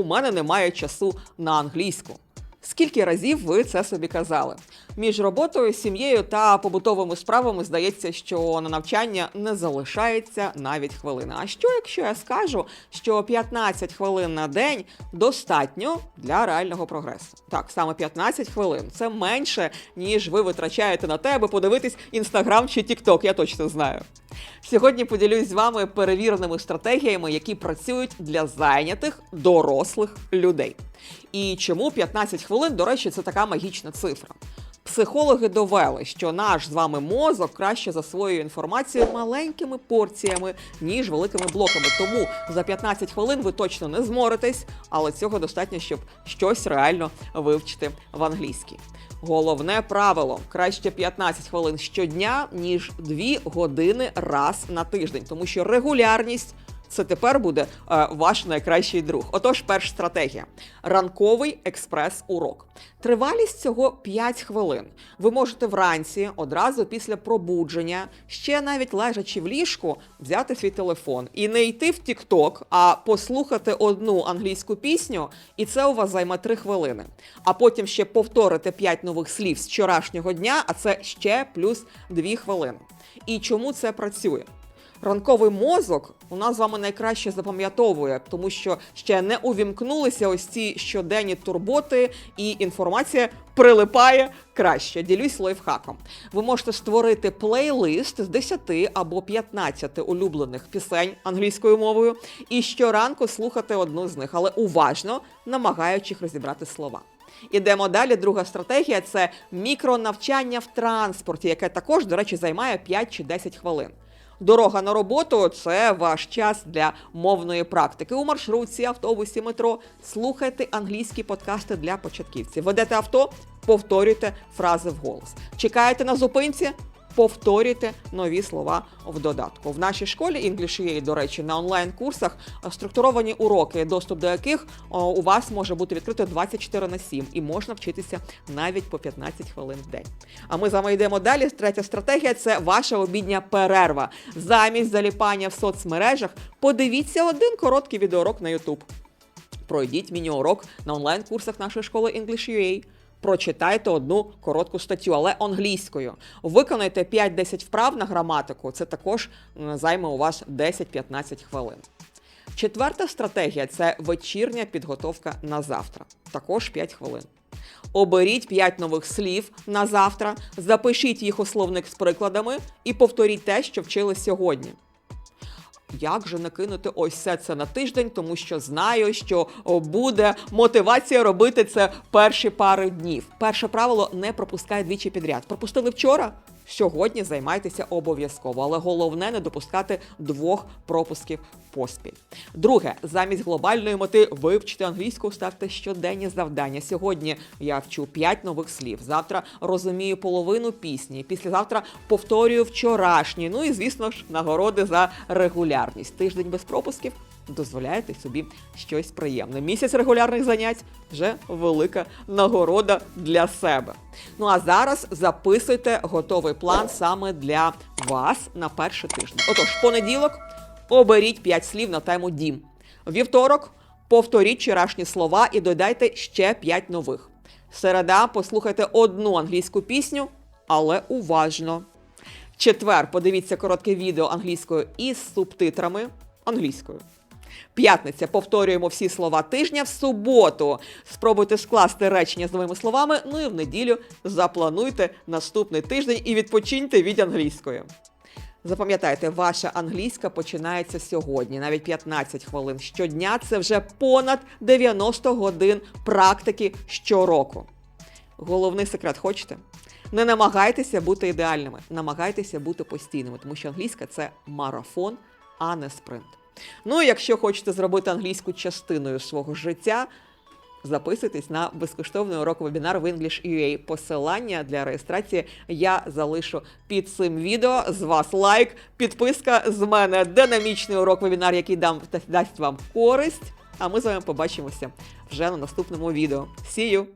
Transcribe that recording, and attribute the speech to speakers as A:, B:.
A: у мене немає часу на англійську. Скільки разів ви це собі казали? Між роботою, сім'єю та побутовими справами здається, що на навчання не залишається навіть хвилина. А що, якщо я скажу, що 15 хвилин на день достатньо для реального прогресу? Так, саме 15 хвилин це менше, ніж ви витрачаєте на те, аби подивитись інстаграм чи тікток, я точно знаю. Сьогодні поділюсь з вами перевіреними стратегіями, які працюють для зайнятих дорослих людей. І чому 15 хвилин, до речі, це така магічна цифра. Психологи довели, що наш з вами мозок краще засвоює інформацію маленькими порціями, ніж великими блоками. Тому за 15 хвилин ви точно не зморитесь, але цього достатньо, щоб щось реально вивчити в англійській. Головне правило: краще 15 хвилин щодня, ніж 2 години раз на тиждень, тому що регулярність. Це тепер буде е, ваш найкращий друг. Отож, перша стратегія: ранковий експрес-урок. Тривалість цього 5 хвилин. Ви можете вранці, одразу після пробудження, ще навіть лежачи в ліжку, взяти свій телефон і не йти в TikTok, а послухати одну англійську пісню, і це у вас займе 3 хвилини. А потім ще повторити 5 нових слів з вчорашнього дня, а це ще плюс 2 хвилини. І чому це працює? Ранковий мозок у нас з вами найкраще запам'ятовує, тому що ще не увімкнулися ось ці щоденні турботи, і інформація прилипає краще. Ділюсь лайфхаком. Ви можете створити плейлист з 10 або 15 улюблених пісень англійською мовою і щоранку слухати одну з них, але уважно намагаючись розібрати слова. Ідемо далі. Друга стратегія це мікронавчання в транспорті, яке також, до речі, займає 5 чи 10 хвилин. Дорога на роботу це ваш час для мовної практики. У маршрутці, автобусі, метро слухайте англійські подкасти для початківців. Ведете авто, повторюйте фрази вголос. Чекаєте на зупинці. Повторюйте нові слова в додатку. В нашій школі English UA, до речі, на онлайн-курсах структуровані уроки, доступ до яких у вас може бути відкрито 24 на 7 і можна вчитися навіть по 15 хвилин в день. А ми з вами йдемо далі. Третя стратегія це ваша обідня перерва. Замість заліпання в соцмережах подивіться один короткий відеоурок на YouTube. Пройдіть міні-урок на онлайн-курсах нашої школи English UA. Прочитайте одну коротку статтю, але англійською. Виконайте 5-10 вправ на граматику. Це також займе у вас 10-15 хвилин. Четверта стратегія це вечірня підготовка на завтра. Також 5 хвилин. Оберіть 5 нових слів на завтра, запишіть їх у словник з прикладами і повторіть те, що вчили сьогодні. Як же накинути ось все це на тиждень, тому що знаю, що буде мотивація робити це перші пари днів. Перше правило не пропускай двічі підряд. Пропустили вчора. Сьогодні займайтеся обов'язково, але головне не допускати двох пропусків поспіль. Друге, замість глобальної мети вивчити англійську, ставте щоденні завдання. Сьогодні я вчу 5 нових слів. Завтра розумію половину пісні. Післязавтра повторюю вчорашні. Ну і звісно ж, нагороди за регулярність. Тиждень без пропусків. Дозволяєте собі щось приємне. Місяць регулярних занять вже велика нагорода для себе. Ну а зараз записуйте готовий план саме для вас на перший тиждень. Отож, понеділок оберіть 5 слів на тему дім. Вівторок повторіть вчорашні слова і додайте ще 5 нових. Середа послухайте одну англійську пісню, але уважно. Четвер подивіться коротке відео англійською із субтитрами англійською. П'ятниця повторюємо всі слова тижня в суботу. Спробуйте скласти речення з новими словами. Ну і в неділю заплануйте наступний тиждень і відпочиньте від англійської. Запам'ятайте, ваша англійська починається сьогодні, навіть 15 хвилин щодня. Це вже понад 90 годин практики щороку. Головний секрет хочете? Не намагайтеся бути ідеальними, намагайтеся бути постійними, тому що англійська це марафон, а не спринт. Ну і якщо хочете зробити англійську частиною свого життя, записуйтесь на безкоштовний урок вебінар в English. Посилання для реєстрації я залишу під цим відео. З вас лайк, підписка з мене, динамічний урок вебінар, який дам дасть вам користь. А ми з вами побачимося вже на наступному відео. See you!